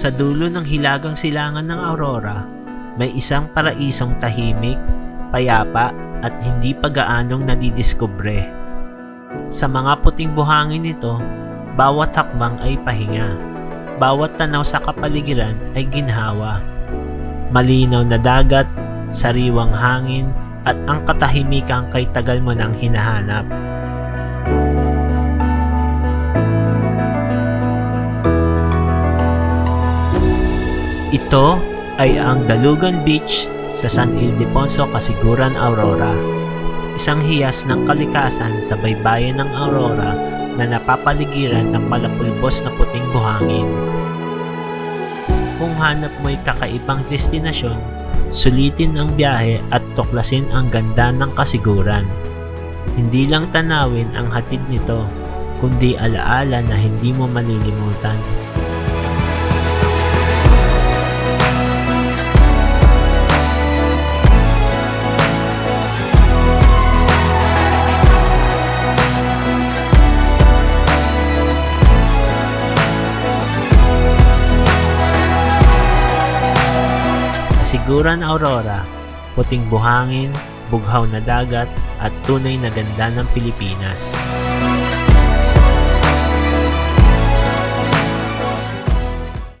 Sa dulo ng hilagang silangan ng aurora, may isang paraisong tahimik, payapa at hindi pa gaanong nadidiskubre. Sa mga puting buhangin nito, bawat hakbang ay pahinga. Bawat tanaw sa kapaligiran ay ginhawa. Malinaw na dagat, sariwang hangin, at ang katahimikang kay tagal mo nang hinahanap. Ito ay ang Dalugan Beach sa San Ildefonso, Kasiguran, Aurora. Isang hiyas ng kalikasan sa baybayin ng Aurora na napapaligiran ng malapulbos na puting buhangin. Kung hanap mo'y kakaibang destinasyon, sulitin ang biyahe at tuklasin ang ganda ng kasiguran. Hindi lang tanawin ang hatid nito, kundi alaala na hindi mo malilimutan. Kasiguran Aurora, puting buhangin, bughaw na dagat at tunay na ganda ng Pilipinas.